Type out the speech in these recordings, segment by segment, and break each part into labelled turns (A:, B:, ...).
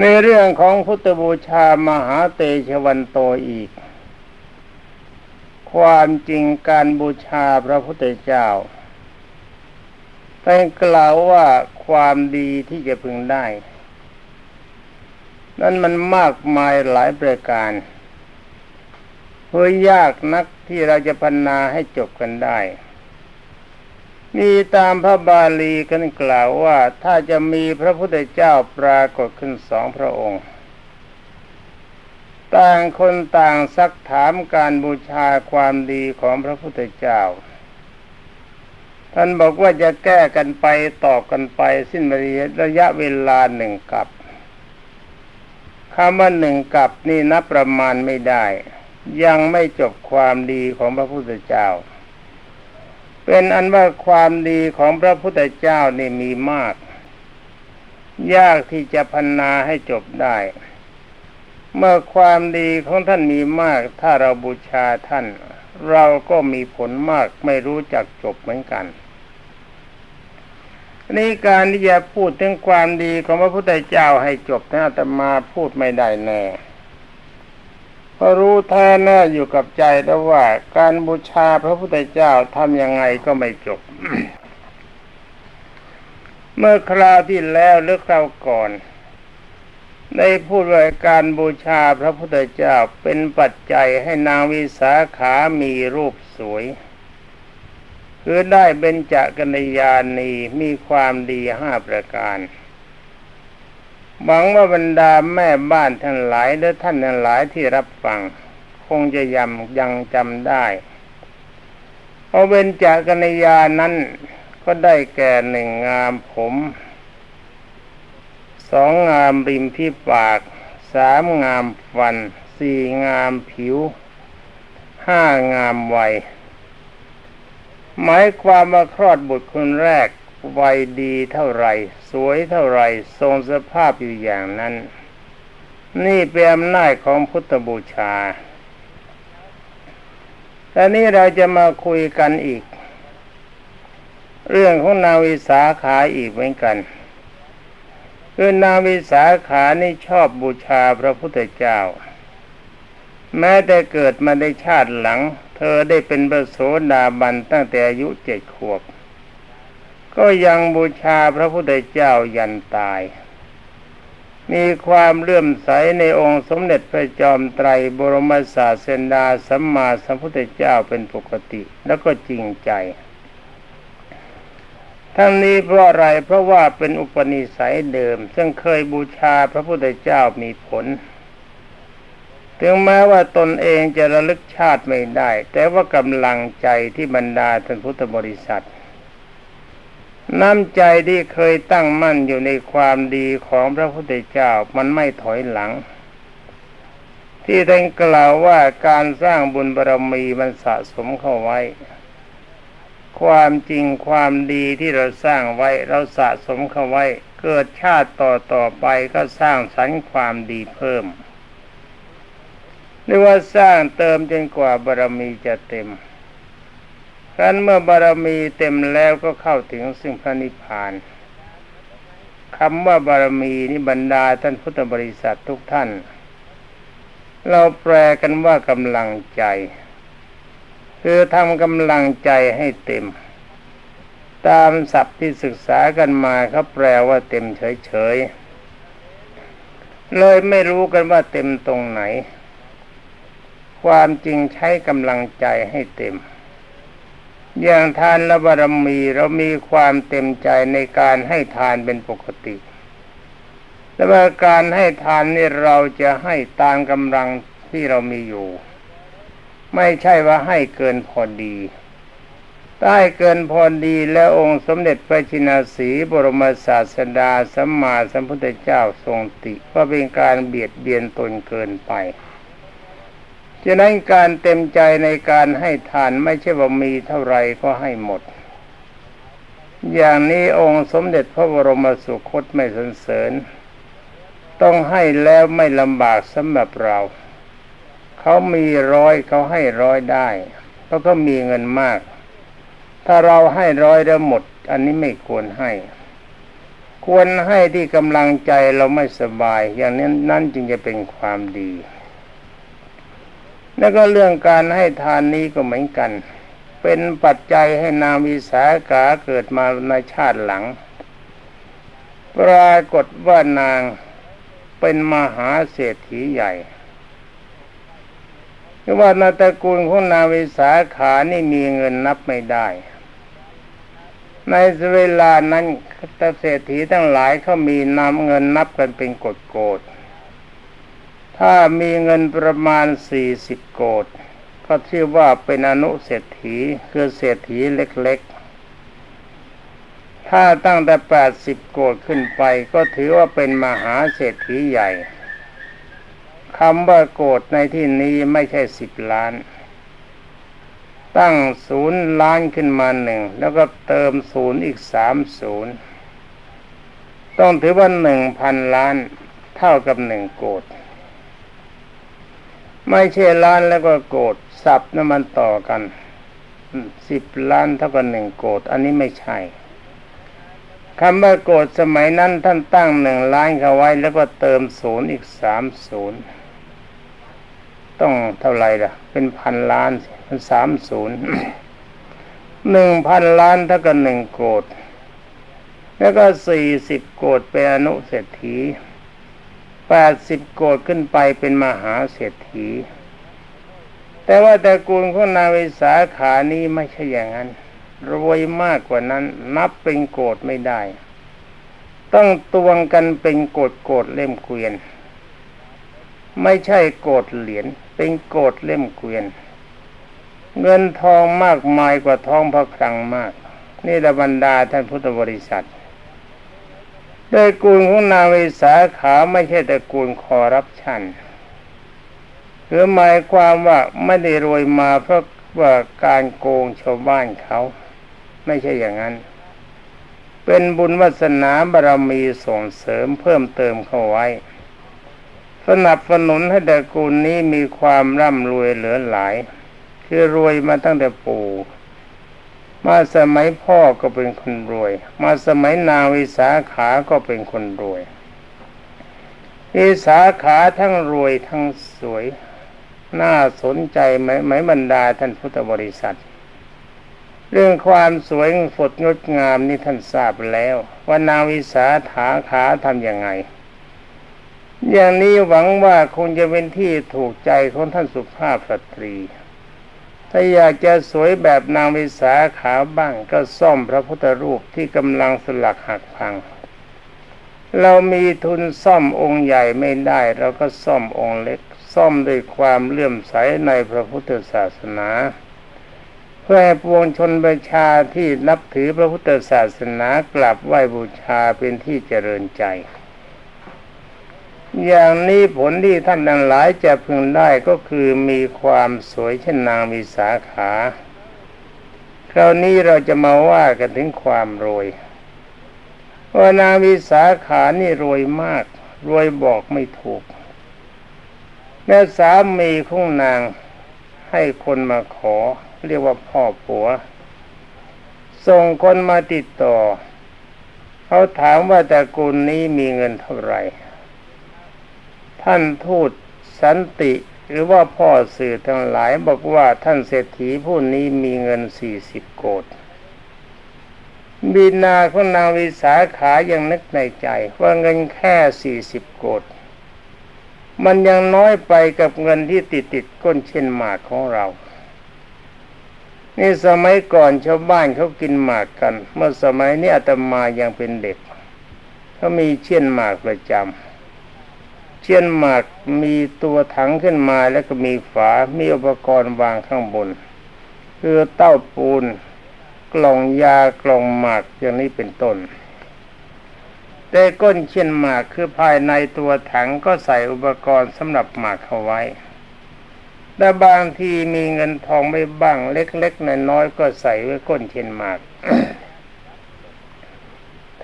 A: ในเรื่องของพุทธบูชามหาเตชะวันโตอีก ความจริงการบูชาพระพุทธเจ้าแต่กล่าวว่าความดีที่จะพึงได้ นั้นมันมากมายหลายประการเพื่อยากนักที่เราจะพันนาให้จบกันได้ มีตามพระบาลีกันกล่าวว่าถ้าจะมีพระพุทธเจ้าปรากฏขึ้นสองพระองค์ ต่างคนต่างซักถามการบูชาความดีของพระพุทธเจ้า ท่านบอกว่าจะแก้กันไปตอบกันไป สิ้นระยะเวลาหนึ่งกับคำว่าหนึ่งกับนี่นับประมาณไม่ได้ ยังไม่จบความดีของพระพุทธเจ้า เป็นอันว่าความดีของพระพุทธเจ้านี่มีมาก ยากที่จะพันนาให้จบได้ เมื่อความดีของท่านมีมาก ถ้าเราบูชาท่าน เราก็มีผลมากไม่รู้จักจบเหมือนกันนี่การที่จะพูดถึงความดีของพระพุทธเจ้าให้จบนะอาตมาพูดไม่ได้แน่ เพราะรู้แท้แน่อยู่กับใจแล้วว่า การบูชาพระพุทธเจ้าทำยังไงก็ไม่จบ เมื่อคราวที่แล้วหรือคราวก่อนได้พูดว่าการบูชาพระพุทธเจ้าเป็นปัจจัยให้นางวิสาขามีรูปสวย คือได้เบญจกัญญาณีมีความดีห้าประการ หวังว่าบรรดาแม่บ้านทั้งหลายและท่านทั้งหลายที่รับฟัง คงจะยำยังจำได้เพราเบญจกัญญานั้นก็ได้แก่หนึ่งงามผมสองงามริมที่ปากสามงามฟันสี่งามผิวห้างามวัยหมายความว่าคลอดบุตรคนแรกวัยดีเท่าไร วยเท่าไรทรงสภาพอยู่อย่างนั้น นี่เป็นอำนาจของพุทธบูชาแต่นี้เราจะมาคุยกันอีก เรื่องของนาวิสาขาอีกเหมือนกันคือนาวิสาขานี่ชอบบูชาพระพุทธเจ้า แม้แต่เกิดมาในชาติหลัง เธอได้เป็นพระโสดาบันตั้งแต่อายุเจ็ดขวบ ก็ยังบูชาพระพุทธเจ้ายันตาย มีความเลื่อมใสในองค์สมเด็จพระจอมไตรบรมศาสดาสัมมาสัมพุทธเจ้าเป็นปกติแล้วก็จริงใจ ทั้งนี้เพราะอะไรเพราะว่าเป็นอุปนิสัยเดิม ซึ่งเคยบูชาพระพุทธเจ้ามีผลถึงแม้ว่าตนเองจะระลึกชาติไม่ได้ แต่ว่ากำลังใจที่บรรดาท่านพุทธบริษัท น้ำใจที่เคยตั้งมั่นอยู่ในความดีของพระพุทธเจ้ามันไม่ถอยหลัง ที่ท่านกล่าวว่าการสร้างบุญบารรมีมันสะสมเข้าไว้ ความจริงความดีที่เราสร้างไว้เราสะสมเข้าไว้ เกิดชาติต่อต่อไปก็สร้างสรรค์ความดีเพิ่มเรียกว่าสร้างเติมจนกว่าบารมีจะเต็ม ครั้นเมื่อบารมีเต็มแล้วก็เข้าถึงซึ่งพระนิพพานคำว่าบารมีนี่บรรดาท่านพุทธบริษัททุกท่าน เราแปลกันว่ากำลังใจ คือทำกำลังใจให้เต็ม ตามศัพท์ที่ศึกษากันมาเขาแปลว่าเต็มเฉยๆ เลยไม่รู้กันว่าเต็มตรงไหน ความจริงใช้กำลังใจให้เต็ม อย่างทานและบารมีเรามีความเต็มใจในการให้ทานเป็นปกติ และว่าการให้ทานนี่เราจะให้ตามกำลังที่เรามีอยู่ ไม่ใช่ว่าให้เกินพอดีได้เกินพอดีแล้วองค์สมเด็จพระชินาสีบรมศาสดาสัมมาสัมพุทธเจ้าทรงติว่าเป็นการเบียดเบียนตนเกินไป ฉะนั้นการเต็มใจในการให้ทานไม่ใช่ว่ามีเท่าไรก็ให้หมด อย่างนี้องค์สมเด็จพระบรมสุคตไม่สนเสริญ ต้องให้แล้วไม่ลำบากสำหรับเรา เขามีร้อยเขาให้ร้อยได้เพราะก็มีเงินมาก ถ้าเราให้ร้อยแล้วหมด อันนี้ไม่ควรให้คควรให้ที่กำลังใจเราไม่สบาย อย่างนั้นนั่นจึงจะเป็นความดี แล้วก็เรื่องการให้ทานนี้ก็เหมือนกัน เป็นปัจจัยให้นางวิสาขาเกิดมาในชาติหลัง ปรากฏว่านางเป็นมหาเศรษฐีใหญ่คือว่านาตระกูลของนางวิสาขานี่มีเงินนับไม่ได้ ในเวลานั้นเศรษฐีทั้งหลายเขามีนำเงินนับกันเป็นกฎโกด ถ้ามีเงินประมาณสี่สิบโกดก็ชื่อว่าเป็นอนุเศรษฐีคือเศรษฐีเล็กๆ ถ้าตั้งแต่แปดสิบโกดขึ้นไป ก็ถือว่าเป็นมหาเศรษฐีใหญ่คำว่าโกดในที่นี้ไม่ใช่สิบล้าน ตั้งศูนย์ล้านขึ้นมาหนึ่ง แล้วก็เติมศูนย์อีกสามศูนย์ต้องถือว่าหนึ่งพันล้านเท่ากับหนึ่งโกด ไม่ใช่ล้านแล้วก็โกดสับนั่นมันต่อกันสิบล้านเท่ากับหนึ่งโกดอันนี้ไม่ใช่คำว่าโกดสมัยนั้นท่านตั้งหนึ่งล้านเข้าไว้ แล้วก็เติมศูนย์อีกสามศูนย์ต้องเท่าไรล่ะ เป็นพันล้านมันสามศูนย์หนึ่งพันล้านเท่ากับหนึ่งโกดแล้วก็สี่สิบโกดเป็นอนุเศรษฐี แปดสิบโกดขึ้นไปเป็นมหาเศรษฐี แต่ว่าแต่กูลของนางวิสาขานี้ไม่ใช่อย่างนั้น รวยมากกว่านั้น นับเป็นโกดไม่ได้ ต้องตวงกันเป็นโกดโกดเล่มเกวียน ไม่ใช่โกดเหรียญเป็นโกดเล่มเกวียน เงินทองมากมายกว่าทองพระคลังมาก นี่ระบรรดาท่านพุทธบริษัท โดยกูลของนางวิสาขาไม่ใช่แต่กูลคอรับชันคือหมายความว่าไม่ได้รวยมาเพราะว่าการโกงชาวบ้านเขา ไม่ใช่อย่างนั้น เป็นบุญวาสนาบารมีส่งเสริมเพิ่มเติมเข้าไว้ สนับสนุนให้ตระกูลนี้มีความร่ำรวยเหลือหลาย คือรวยมาตั้งแต่ปู่ มาสมัยพ่อก็เป็นคนรวย มาสมัยนางวิสาขาก็เป็นคนรวย วิสาขาทั้งรวยทั้งสวย น่าสนใจไหมไหมบรรดาท่านพุทธบริษัท เรื่องความสวยสดงดงามนี่ท่านทราบแล้ว ว่านางวิสาขาขาทำยังไง อย่างนี้หวังว่าคงจะเป็นที่ถูกใจของท่านสุภาพสตรี ถ้าอยากจะสวยแบบนางวิสาขาบ้างก็ซ่อมพระพุทธรูปที่กำลังสลักหักพัง เรามีทุนซ่อมองค์ใหญ่ไม่ได้เราก็ซ่อมองค์เล็ก ซ่อมด้วยความเลื่อมใสในพระพุทธศาสนาเพื่อให้ปวงชนประชาที่นับถือพระพุทธศาสนากลับไหว้บูชาเป็นที่เจริญใจ อย่างนี้ผลที่ท่านทั้งหลายจะพึงได้ก็คือมีความสวยเช่นนางวิสาขา คราวนี้เราจะมาว่ากันถึงความรวยว่านางวิสาขานี่รวยมาก รวยบอกไม่ถูก แม่สามีของนางให้คนมาขอ เรียกว่าพ่อผัว ส่งคนมาติดต่อ เขาถามว่าแต่กุลนี้มีเงินเท่าไหร่ ท่านทูตสันติหรือว่าพ่อสื่อทั้งหลายบอกว่าท่านเศรษฐีผู้นี้มีเงินสี่สิบโกดบินาของนางวิสาขายังนึกในใจว่าเงินแค่สี่สิบโกดมันยังน้อยไปกับเงินที่ติดติดก้นเช่นหมากของเรา นี่สมัยก่อนชาวบ้านเขากินหมากกัน เมื่อสมัยนี้อาตมายังเป็นเด็กเขามีเช่นหมากประจำ เชียนหมากมีตัวถังขึ้นมาแล้วก็มีฝา มีอุปกรณ์วางข้างบน คือเต้าปูน กล่องยากล่องหมากอย่างนี้เป็นต้น แต่ก้นเชียนหมากคือภายในตัวถังก็ใส่อุปกรณ์สำหรับหมากเข้าไว้แต่บางทีมีเงินทองไม่บ้างเล็กๆน้อยๆก็ใส่ไว้ก้นเชียนหมาก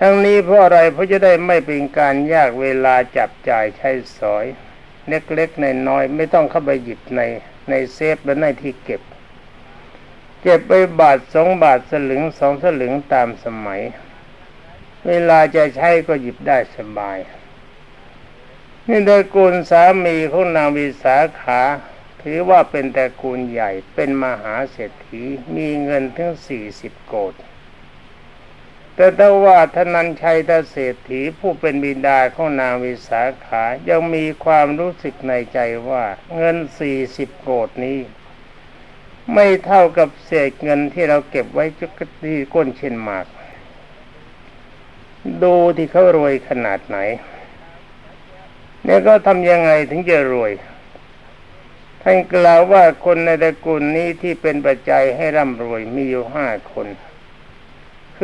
A: ทั้งนี้เพราะอะไรเพราะจะได้ไม่เป็นการยากเวลาจับจ่ายใช้สอยเล็กๆในน้อยไม่ต้องเข้าไปหยิบในในเซฟและในที่เก็บ เก็บไปบาทสองบาทสลึงสองสลึงตามสมัย เวลาจะใช้ก็หยิบได้สบาย นี่ตระกูลสามีของนางวิสาขา ถือว่าเป็นตระกูลใหญ่เป็นมหาเศรษฐีมีเงินถึงสี่สิบโกด แต่ถ้าว่าธนันชัยตเศรษฐีผู้เป็นบิดาของนางวิสาขายังมีความรู้สึกในใจว่าเงินสี่สิบโกดนี้ ไม่เท่ากับเศษเงินที่เราเก็บไว้จุกที่ก้นเช่นหมาก ดูที่เขารวยขนาดไหน เนี่ยก็ทำยังไงถึงจะรวยท่านกล่าวว่าคนในตระกูลนี้ที่เป็นปัจจัยให้ร่ำรวยมีอยู่ห้าคน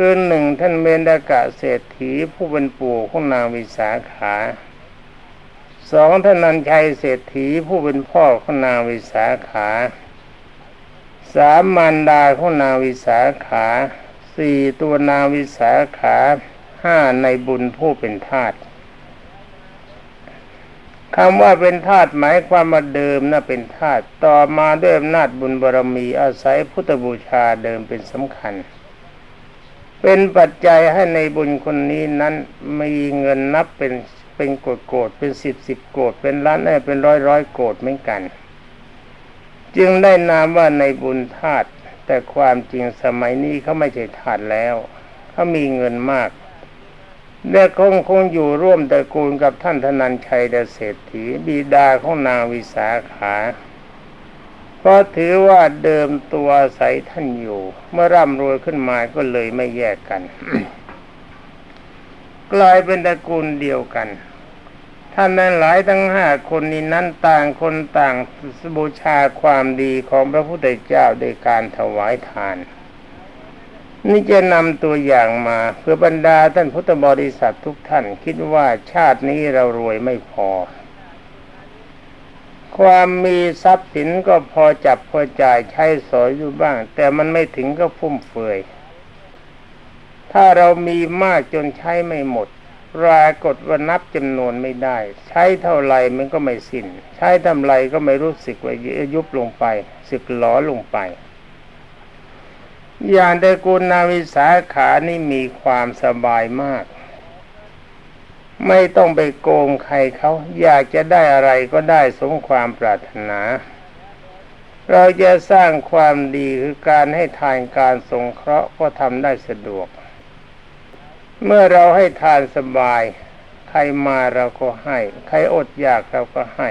A: คือหนึ่งท่านเมนดากะเศรษฐีผู้เป็นปู่ของนางวิสาขาสองท่านนันชัยเศรษฐีผู้เป็นพ่อของนางวิสาขาสามมารดาของนางวิสาขาสี่ตัวนางวิสาขาห้าในบุญผู้เป็นทาสคำว่าเป็นทาสหมายความมาเดิมนะเป็นทาสต่อมาด้วยอำนาจบุญบารมีอาศัยพุทธบูชาเดิมเป็นสำคัญ เป็นปัจจัยให้ในบุญคนนี้นั้นมีเงินนับเป็นเป็นโกดโกดเป็นสิบสิบโกดเป็นล้านเป็นร้อยร้อยโกดเหมือนกัน จึงได้นามว่าในบุญทาสแต่ความจริงสมัยนี้เขาไม่ใช่ทาสแล้วเขามีเงินมากและคงคงอยู่ร่วมตระกูลกับท่านธนันชัยเดเศรษฐีบิดาของนางวิสาขา เพราะถือว่าเดิมตัวใสท่านอยู่ เมื่อร่ำรวยขึ้นมาก็เลยไม่แยกกัน กลายเป็นตระกูลเดียวกัน ท่านนั้นหลายทั้งห้าคนนี้นั้นต่างคนต่างบูชาความดีของพระพุทธเจ้าโดยการถวายทาน นี่จะนำตัวอย่างมาเพื่อบรรดาท่านพุทธบริษัททุกท่านคิดว่าชาตินี้เรารวยไม่พอ ความมีทรัพย์สินก็พอจับพอจ่ายใช้สอยอยู่บ้าง แต่มันไม่ถึงก็ฟุ่มเฟือย ถ้าเรามีมากจนใช้ไม่หมดรากฏว่านับจำนวนไม่ได้ ใช้เท่าไรมันก็ไม่สิน้น ใช้ทำไรก็ไม่รู้สึกว่ายุบลงไป สึกหลอลงไป อย่างตระกูลนาวิสาขานี่มีความสบายมาก ไม่ต้องไปโกงใครเขาอยากจะได้อะไรก็ได้สมความปรารถนา เราจะสร้างความดีคือการให้ทานการสงเคราะห์ก็ทำได้สะดวก เมื่อเราให้ทานสบาย ใครมาเราก็ให้ ใครอดอยากเราก็ให้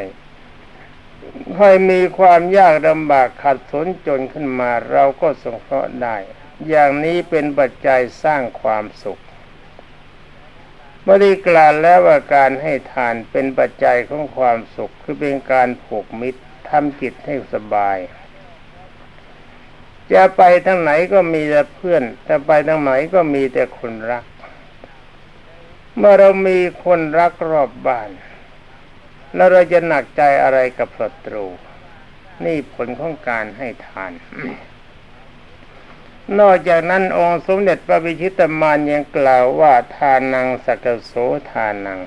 A: ใครมีความยากลำบากขัดสนจนขึ้นมา เราก็สงเคราะห์ได้ อย่างนี้เป็นปัจจัยสร้างความสุข มื่อได้กล่าวแล้วว่าการให้ทานเป็นปัจจัยของความสุขคือเป็นการผูกมิตรทำจิตให้สบาย จะไปทางไหนก็มีแต่เพื่อนแต่ไปทางไหนก็มีแต่คนรัก เมื่อเรามีคนรักรอบบ้าน แล้วเราจะหนักใจอะไรกับศัตรู นี่ผลของการให้ทาน นอกจากนั้นองค์สมเด็จพระบิชิตมานยังกล่าวว่าทานังสักโสทานัง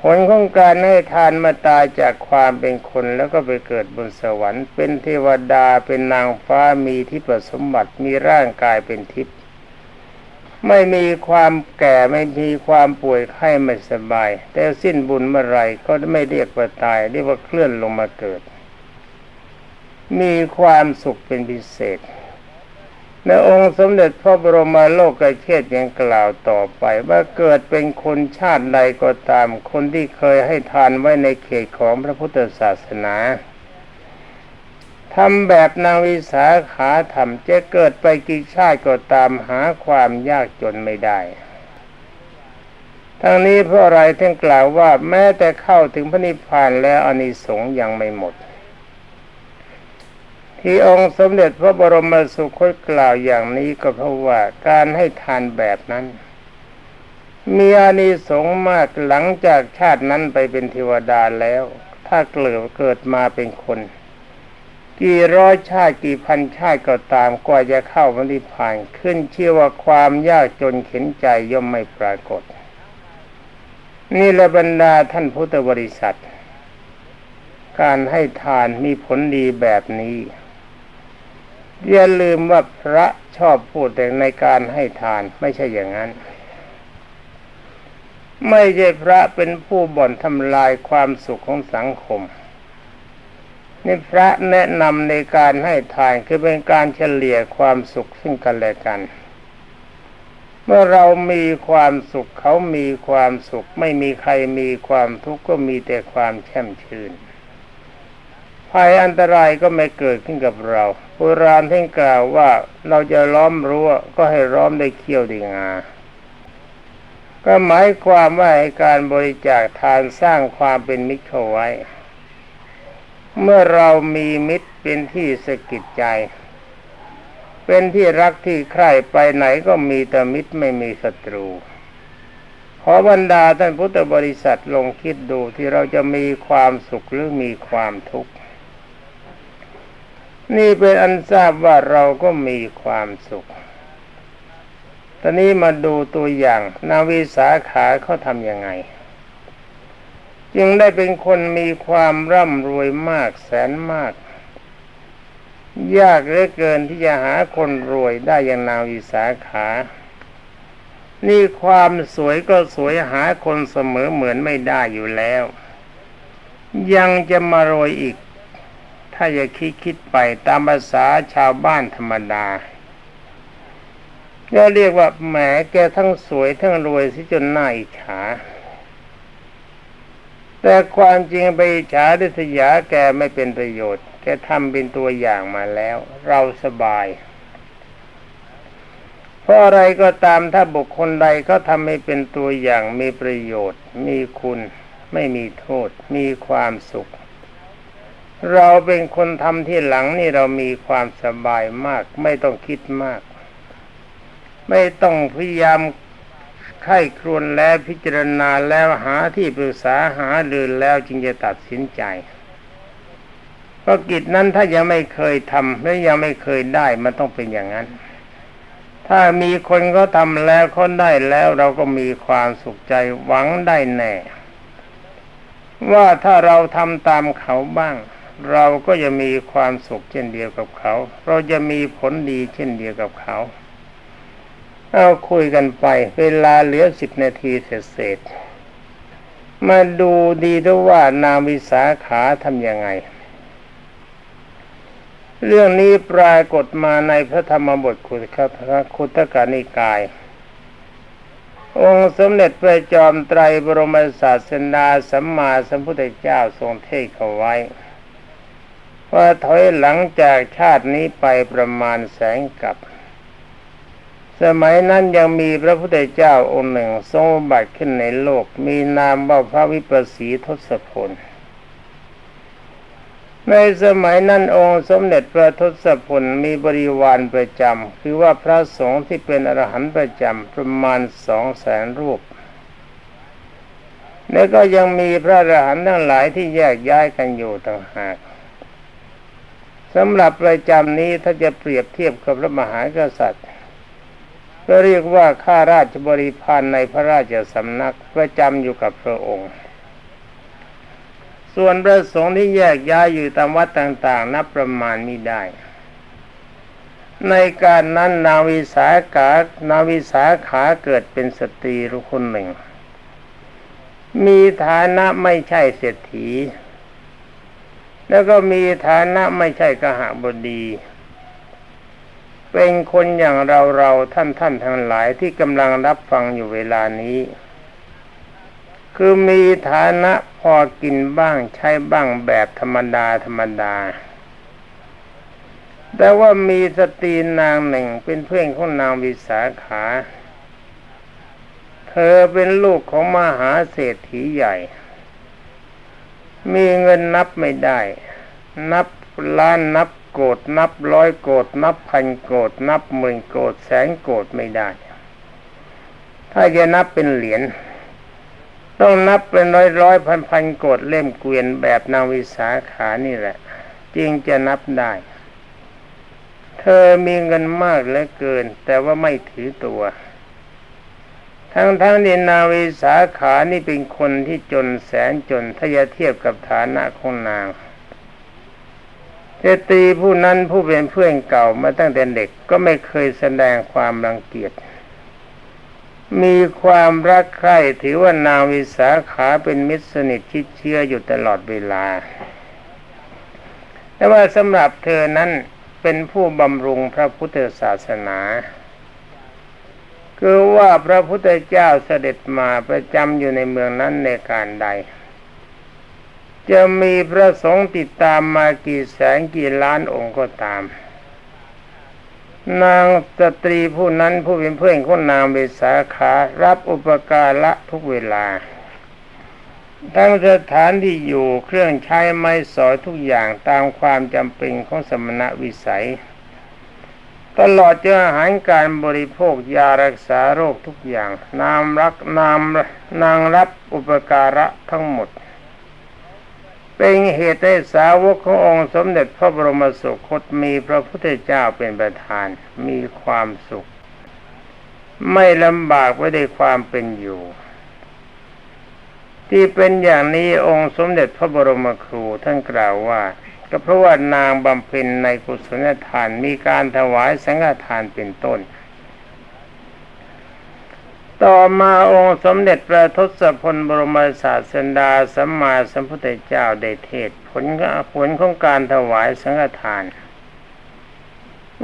A: ผลของการให้ทานมาตายจากความเป็นคนแล้วก็ไปเกิดบนสวรรค์ เป็นเทวดาเป็นนางฟ้ามีทิพสมบัติมีร่างกายเป็นทิพย์ไม่มีความแก่ไม่มีความป่วยไข้ไม่สบาย แต่สิ้นบุญเมื่อไรก็ไม่เรียกว่าตายเรียกว่าเคลื่อนลงมาเกิด มีความสุขเป็นพิเศษ ในองค์สมเด็จพระบรมโลกเชษยังกล่าวต่อไป ว่าเกิดเป็นคนชาติใดก็ตาม คนที่เคยให้ทานไว้ในเขตของพระพุทธศาสนาทำแบบนางวิสาขาทำจะเกิดไปกี่ชาติก็ตามหาความยากจนไม่ได้ ทั้งนี้เพราะอะไรท่านกล่าวว่าแม้แต่เข้าถึงพระนิพพานแล้วอนิสงส์ยังไม่หมด ที่องค์สมเด็จพระบรมสุคตกล่าวอย่างนี้ก็เพราะว่าการให้ทานแบบนั้น มีอานิสงส์มากหลังจากชาตินั้นไปเป็นเทวดาแล้ว ถ้าเกิดเกิดมาเป็นคน กี่ร้อยชาติกี่พันชาติก็ตามกว่าจะเข้าพระนิพพานขึ้นเชื่อว่าความยากจนเข็นใจย่อมไม่ปรากฏ นี่ละบรรดาท่านพุทธบริษัท การให้ทานมีผลดีแบบนี้ อย่าลืมว่าพระชอบพูดแต่ในการให้ทานไม่ใช่อย่างนั้น ไม่ใช่พระเป็นผู้บ่อนทำลายความสุขของสังคมนี่พระแนะนำในการให้ทานคือเป็นการเฉลี่ยความสุขซึ่งกันและกัน เมื่อเรามีความสุขเขามีความสุข ไม่มีใครมีความทุกข์ก็มีแต่ความแช่มชื่น ภัยอันตรายก็ไม่เกิดขึ้นกับเราโบราณท่านกล่าวว่าเราจะล้อมรั้วก็ให้ล้อมได้เขี้ยวดีงาก็หมายความว่าให้การบริจาคทานสร้างความเป็นมิตรเข้าไว้ เมื่อเรามีมิตรเป็นที่สะกิดใจ เป็นที่รักที่ใคร่ไปไหนก็มีแต่มิตรไม่มีศัตรู ขอบรรดาท่านพุทธบริษัทลงคิดดูที่เราจะมีความสุขหรือมีความทุกข์ นี่เป็นอันทราบว่าเราก็มีความสุข ตอนนี้มาดูตัวอย่างนาวิสาขาเขาทำยังไง จึงได้เป็นคนมีความร่ำรวยมากแสนมาก ยากเหลือเกินที่จะหาคนรวยได้อย่างนาวิสาขา นี่ความสวยก็สวยหาคนเสมอเหมือนไม่ได้อยู่แล้ว ยังจะมารวยอีก ถ้าจะคิดคิดไปตามภาษาชาวบ้านธรรมดาก็เรียกว่าแหมแกทั้งสวยทั้งรวยสิจนหน้าอิจฉา แต่ความจริงไปอิจฉาดิษยาแกไม่เป็นประโยชน์ แกทำเป็นตัวอย่างมาแล้ว เราสบาย เพราะอะไรก็ตามถ้าบุคคลใดก็ทำให้เป็นตัวอย่างมีประโยชน์ มีคุณ ไม่มีโทษ มีความสุข เราเป็นคนทำที่หลังนี่เรามีความสบายมาก ไม่ต้องคิดมาก ไม่ต้องพยายามไข้ครวนแล้วพิจารณาแล้วหาที่ปรึกษาหาเดินแล้วจึงจะตัดสินใจเพราะกิจนั้นถ้ายังไม่เคยทำและยังไม่เคยได้มันต้องเป็นอย่างนั้น ถ้ามีคนก็ทำแล้วเขาได้แล้วเราก็มีความสุขใจหวังได้แน่ ว่าถ้าเราทำตามเขาบ้าง เราก็จะมีความสุขเช่นเดียวกับเขา เราจะมีผลดีเช่นเดียวกับเขา เอาคุยกันไป เวลาเหลือสิบนาทีเสร็จมาดูดีด้วยว่านามวิสาขาทำยังไง เรื่องนี้ปรากฏมาในพระธรรมบทคุตคุตกานิกาย องค์สมเด็จพระจอมไตรบรมศาสดาสัมมาสัมพุทธเจ้าทรงเทศเขาไว้ ว่าถอยหลังจากชาตินี้ไปประมาณแสงกับ สมัยนั้นยังมีพระพุทธเจ้าองค์หนึ่งทรงบัติขึ้นในโลก มีนามว่าพระวิปัสสีทศพลในสมัยนั้นองค์สมเด็จพระทศพลมีบริวารประจำคือว่าพระสงฆ์ที่เป็นอรหันต์ประจำประมาณสองแสนรูป และก็ยังมีพระอรหันต์ทั้งหลายที่แยกย้ายกันอยู่ต่างหาก สำหรับประจำนี้ถ้าจะเปรียบเทียบกับพระมหากษัตริย์ ก็เรียกว่าข้าราชบริพารในพระราชสำนักประจำอยู่กับพระองค์ ส่วนพระสงฆ์ที่แยกย้ายอยู่ตามวัดต่างๆ นับประมาณนี้ได้ ในการนั้นนาวิสาขานาวิสาขาเกิดเป็นสตรีรุคนหนึ่ง มีฐานะไม่ใช่เศรษฐี แล้วก็มีฐานะไม่ใช่กหบดี เป็นคนอย่างเราเราท่านท่านทั้งหลายที่กำลังรับฟังอยู่เวลานี้ คือมีฐานะพอกินบ้างใช้บ้างแบบธรรมดาธรรมดา แต่ว่ามีสตรีนางหนึ่งเป็นเพื่อนของนางวิสาขา เธอเป็นลูกของมหาเศรษฐีใหญ่ มีเงินนับไม่ได้ นับล้านนับโกดนับร้อยโกดนับพันโกดนับหมื่นโกดแสนโกดไม่ได้ ถ้าจะนับเป็นเหรียญต้องนับเป็นร้อยร้อยพันพันโกดเล่มเกวียนแบบนางวิสาขานี่แหละจึงจะนับได้ เธอมีเงินมากเหลือเกิน แต่ว่าไม่ถือตัว ทั้งทั้งนินาวิสาขานี่เป็นคนที่จนแสนจนถ้าจะเทียบกับฐานะของนางแต่ตรีผู้นั้นผู้เป็นเพื่อนเก่ามาตั้งแต่เด็กก็ไม่เคยแสดงความรังเกียจ มีความรักใคร่ถือว่านางวิสาขาเป็นมิตรสนิทชิดเชื่ออยู่ตลอดเวลา แต่ว่าสำหรับเธอนั้นเป็นผู้บำรุงพระพุทธศาสนา คือว่าพระพุทธเจ้าเสด็จมาประจำอยู่ในเมืองนั้นในการใด จะมีพระสงฆ์ติดตามมากี่แสนกี่ล้านองค์ก็ตาม นางสตรีผู้นั้นผู้เป็นเพื่อนของนางเบสาขารับอุปการะทุกเวลา ทั้งสถานที่อยู่เครื่องใช้ไม้สอยทุกอย่างตามความจำเป็นของสมณะวิสัย ตลอดจนอาหารการบริโภคยารักษาโรคทุกอย่าง นามรักนามนางรับอุปการะทั้งหมด เป็นเหตุให้สาวกขององค์สมเด็จพระบรมสุคตมีพระพุทธเจ้าเป็นประธานมีความสุข ไม่ลำบากไว้ด้ความเป็นอยู่ ที่เป็นอย่างนี้องค์สมเด็จพระบรมครูท่านกล่าวว่า ก็เพราะว่านางบำเพ็ญในกุศลทานมีการถวายสังฆทานเป็นต้น ต่อมาองค์สมเด็จพระทศพลบรมศาสดาสัมมาสัมพุทธเจ้าได้เทศผลผลของการถวายสังฆทาน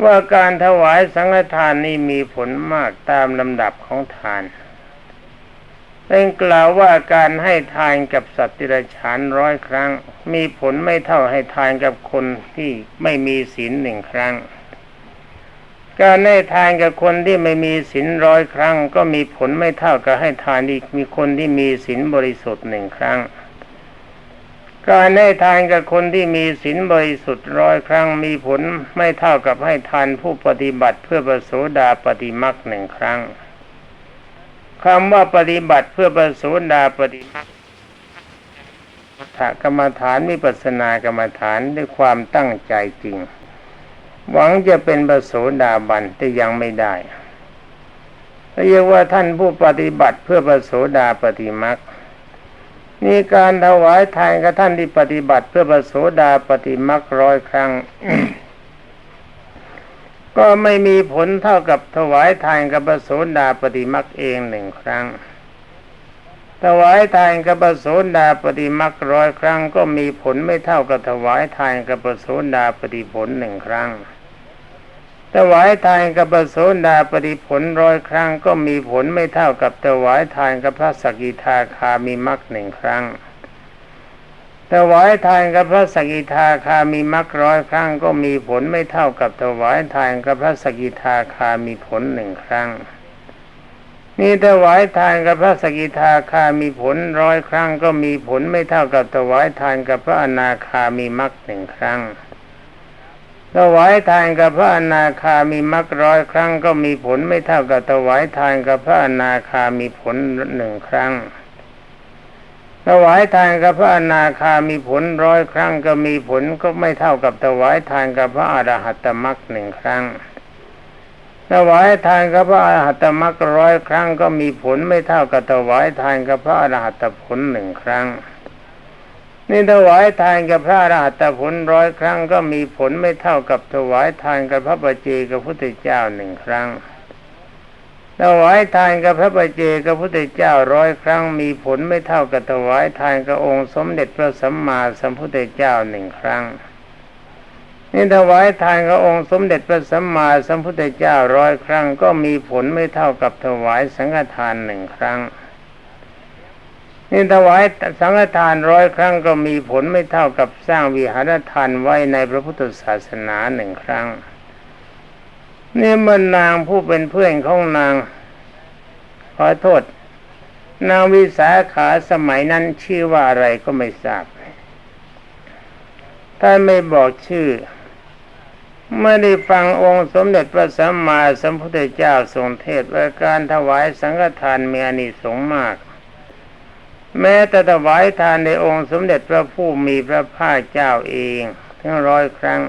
A: ว่าการถวายสังฆทานนี้มีผลมากตามลำดับของทาน เป็นกล่าวว่าการให้ทานกับสัตว์ติรฉานร้อยครั้ง มีผลไม่เท่าให้ทานกับคนที่ไม่มีศีลหนึ่งครั้ง การให้ทานกับคนที่ไม่มีศีลร้อยครั้ง ก็มีผลไม่เท่ากับให้ทานอีกมีคนที่มีศีลบริสุทธิ์หนึ่งครั้ง การให้ทานกับคนที่มีศีลบริสุทธิ์ร้อยครั้ง มีผลไม่เท่ากับให้ทานผู้ปฏิบัติเพื่อประโสดาปฏิมักหนึ่งครั้ง คำว่าปฏิบัติเพื่อประสูดาปฏิบัติกรรมฐานมีปัสนากรรมฐานด้วยความตั้งใจจริง หวังจะเป็นประสูดาบันแต่ยังไม่ได้เรียกว่าท่านผู้ปฏิบัติเพื่อประสูดาปฏิมักนี่การถวายทานกับท่านที่ปฏิบัติเพื่อประสูดาปฏิมักร้อยครั้ง ก็ไม่มีผลเท่ากับถวายทานกับปโสดาปฏิมักเองหนึ่งครั้ง ถวายทานกับปโสดาปฏิมักร้อยครั้ง ก็มีผลไม่เท่ากับถวายทานกับปโสดาปฏิผลหนึ่งครั้ง ถวายทานกับปโสดาปฏิผลร้อยครั้ง ก็มีผลไม่เท่ากับถวายทานกับพระสกิทาคามีมักหนึ่งครั้ง ถวายทานกับพระสกิทาคามีมรรคร้อยครั้งก็มีผลไม่เท่ากับถวายทานกับพระสกิทาคามีผลหนึ่งครั้ง นี่ถวายทานกับพระสกิทาคามีผลร้อยครั้งก็มีผลไม่เท่ากับถวายทานกับพระอนาคามีมรรหนึ่งครั้งถวายทานกับพระอนาคามีมรรคร้อยครั้งก็มีผลไม่เท่ากับถวายทานกับพระอนาคามีผลหนึ่งครั้ง ถวายทานกับพระอนาคามีผลร้อยครั้งก็มีผลก็ไม่เท่ากับถวายทานกับพระอรหัตมรักหนึ่งครั้งถวายทานกับพระอรหัตมรักร้อยครั้งก็มีผลไม่เท่ากับถวายทานกับพระอรหัตผลหนึ่งครั้งนี่ถวายทานกับพระอรหัตผลร้อยครั้งก็มีผลไม่เท่ากับถวายทานกับพระปัจเจกพุทธเจ้าหนึ่งครั้ง ถวายทานกับพระบัจเจกับพระพุทธเจ้าร้อยครั้งมีผลไม่เท่ากับถวายทานกับองค์สมเด็จพระสัมมาสัมพุทธเจ้าหนึ่งครั้งนี่ถวายทานกับองค์สมเด็จพระสัมมาสัมพุทธเจ้าร้อยครั้ง ก็มีผลไม่เท่ากับถวายสังฆทานหนึ่งครั้งนี่ถวายสังฆทานร้อยครั้งก็มีผลไม่เท่ากับสร้างวิหารทานไว้ในพระพุทธศาสนาหนึ่งครั้ง นี่มันนางผู้เป็นเพื่อนของนาง ขอโทษ นางวิสาขาสมัยนั้นชื่อว่าอะไรก็ไม่ทราบท่านไม่บอกชื่อ ไม่ได้ฟังองค์สมเด็จพระสัมมาสัมพุทธเจ้าทรงเทศว่าการถวายสังฆทานมีอานิสงส์มาก แม้แต่ถวายทานในองค์สมเด็จพระผู้มีพระภาคเจ้าเอง ทั้งร้อยครั้ง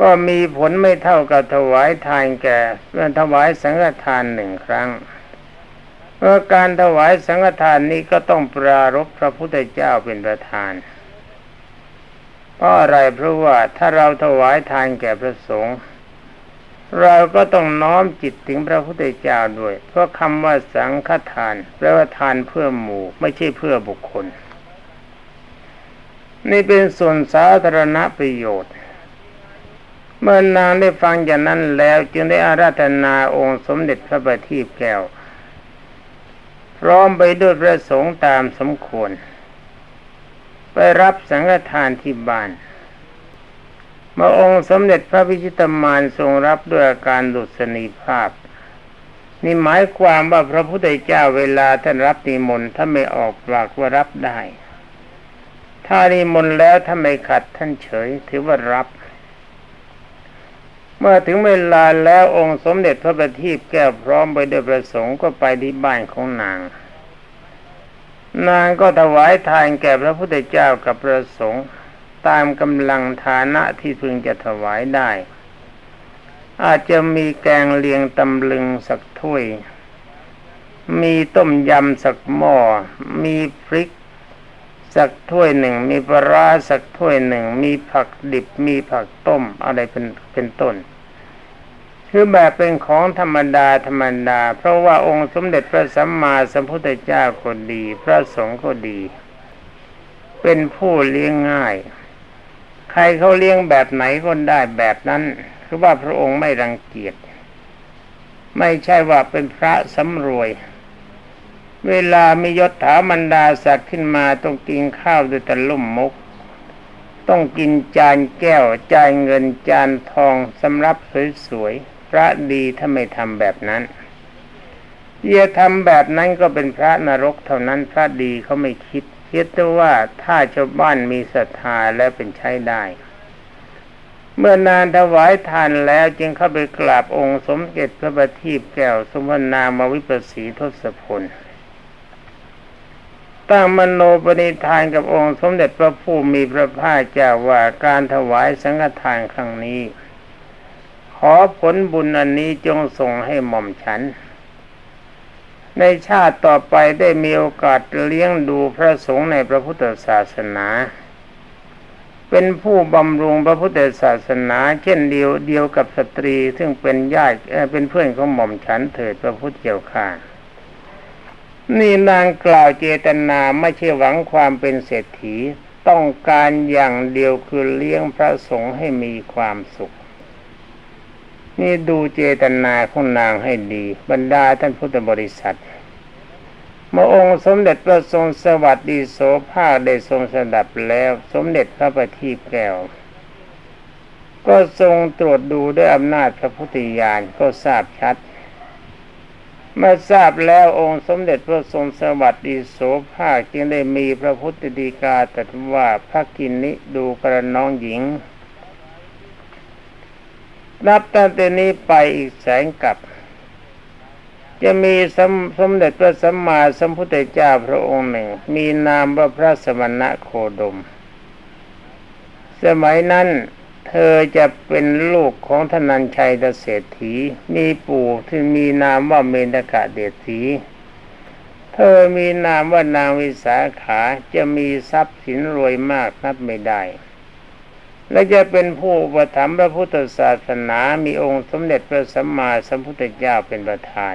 A: ก็มีผลไม่เท่ากับถวายทานแก่เมื่อถวายสังฆทานหนึ่งครั้งเพราะการถวายสังฆทานนี้ก็ต้องปรารบพระพุทธเจ้าเป็นประธานเพราะอะไรเพราะว่าถ้าเราถวายทานแก่พระสงฆ์เราก็ต้องน้อมจิตถึงพระพุทธเจ้าด้วย เพราะคำว่าสังฆทานแปลว่าทานเพื่อหมู่ไม่ใช่เพื่อบุคคล นี่เป็นส่วนสาธารณประโยชน์ เมื่อนางได้ฟังอย่างนั้นแล้ว จึงได้อาราธนาองค์สมเด็จพระบัณฑิตแก้ว พร้อมไปด้วยพระสงฆ์ตามสมควร ไปรับสังฆทานที่บ้านเมื่อองค์สมเด็จพระพิชิตมารทรงรับด้วยอาการดุษณีภาพ นี่หมายความว่าพระพุทธเจ้าเวลาท่านรับนิมนต์ถ้าไม่ออกปากว่ารับได้ ถ้านิมนต์แล้วถ้าไม่ขัดท่านเฉย ถือว่ารับ เมื่อถึงเวลาแล้วองค์สมเด็จพระบัณฑิตแก้วพร้อมไปด้วยประสงค์ก็ไปที่บ้านของนาง นางก็ถวายทานแก่พระพุทธเจ้ากับพระสงฆ์ตามกำลังฐานะที่พึงจะถวายได้ อาจจะมีแกงเลียงตำลึงสักถ้วย มีต้มยำสักหม้อ มีพริก สักถ้วยหนึ่ง มีปลาสักถ้วยหนึ่ง มีผักดิบมีผักต้มอะไรเป็นเป็นต้น คือแบบเป็นของธรรมดาธรรมดา เพราะว่าองค์สมเด็จพระสัมมาสัมพุทธเจ้าก็ดี พระสงฆ์ก็ดี เป็นผู้เลี้ยงง่าย ใครเขาเลี้ยงแบบไหนก็ได้แบบนั้น คือว่าพระองค์ไม่รังเกียจไม่ใช่ว่าเป็นพระสำรวย เวลามียศถามันดาศักดิ์ขึ้นมาต้องกินข้าวด้วยตะลุ่มมุก ต้องกินจานแก้วจ่านเงินจานทองสำรับสวยๆพระดีถ้าไม่ทำแบบนั้นเยี่ยทำแบบนั้นก็เป็นพระนรกเท่านั้นพระดีเขาไม่คิดคิดแต่ว่าถ้าชาวบ้านมีศรัทธาแล้วเป็นใช้ได้ เมื่อนานถวายทานแล้วจึงเข้าไปกราบองค์สมเด็จพระบัณฑิตแก้วสมนามวิปัสสีทศพล ตั้งมโนปณิธานกับองค์สมเด็จพระผู้มีพระภาคเจ้าว่าการถวายสังฆทานครั้งนี้ ขอผลบุญอันนี้จงส่งให้หม่อมฉัน ในชาติต่อไปได้มีโอกาสเลี้ยงดูพระสงฆ์ในพระพุทธศาสนา เป็นผู้บำรุงพระพุทธศาสนา เช่นเดียวเดียวกับสตรีซึ่งเป็นญาติเป็นเพื่อนของหม่อมฉันเถิดพระพุทธเจ้าข้า นี่นางกล่าวเจตนาไม่ใช่หวังความเป็นเศรษฐี ต้องการอย่างเดียวคือเลี้ยงพระสงฆ์ให้มีความสุข นี่ดูเจตนาของนางให้ดี บรรดาท่านพุทธบริษัทเมื่อองค์สมเด็จพระทรงสวัสดีโสภาได้ทรงสดับแล้ว สมเด็จพระบัณฑิแก้ว ก็ทรงตรวจดูด้วยอำนาจพระพุทธญาณก็ทราบชัด เมื่อทราบแล้วองค์สมเด็จพระทรงสวัสดีโสภาจึงได้มีพระพุทธดีกาตรัสว่าพระกินนิดูกระน้องหญิง นับตั้งแต่นี้ไปอีกแสงกับจะมีสมสมเด็จพระสัมมาสัมพุทธเจ้าพระองค์หนึ่ง มีนามว่าพระสมณะโคดม สมัยนั้น เธอจะเป็นลูกของธนัญชัยเศรษฐี มีปู่ที่มีนามว่าเมนกะเดชสีเธอมีนามว่านางวิสาขาจะมีทรัพย์สินรวยมากนับไม่ได้ และจะเป็นผู้ประถมพระพุทธศาสนามีองค์สมเด็จพระสัมมาสัมพุทธเจ้าเป็นประธาน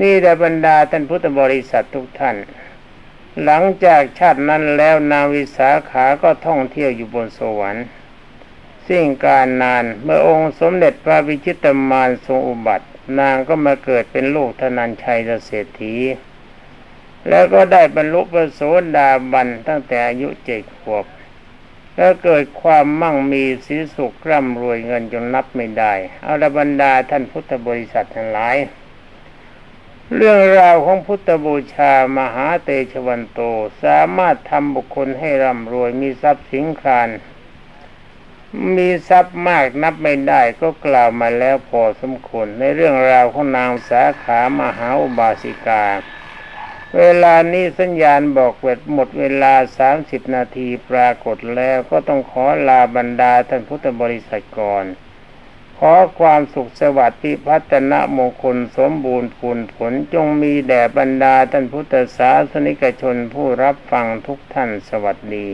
A: นี่แต่บรรดาท่านพุทธบริษัททุกท่าน หลังจากชาตินั้นแล้วนางวิสาขาก็ท่องเที่ยวอยู่บนสวรรค์ สิ่งการนานเมื่อองค์สมเด็จพระวิชิตมารทรงอุบัติ นางก็มาเกิดเป็นลูกธนัญชัยเศรษฐี แล้วก็ได้บรรลุพระโสดาบันตั้งแต่อายุเจ็ดขวบแล้วเกิดความมั่งมีสีสุขร่ำรวยเงินจนนับไม่ได้ เอาละบรรดาท่านพุทธบริษัททั้งหลาย เรื่องราวของพุทธบูชามหาเตชวันโต สามารถทำบุคคลให้ร่ำรวยมีทรัพย์สินคาน มีทรัพย์มากนับไม่ได้ก็กล่าวมาแล้วพอสมควรในเรื่องราวของนางสาขามหาอุบาสิกา เวลานี้สัญญาณบอกเวทหมดเวลาสามสิบนาทีปรากฏแล้วก็ต้องขอลาบรรดาท่านพุทธบริษัทก่อน ขอความสุขสวัสดิ์พิพัฒนมงคลสมบูรณ์ผลผลจงมีแด่บรรดาท่านพุทธศาสนิกชนผู้รับฟังทุกท่านสวัสดี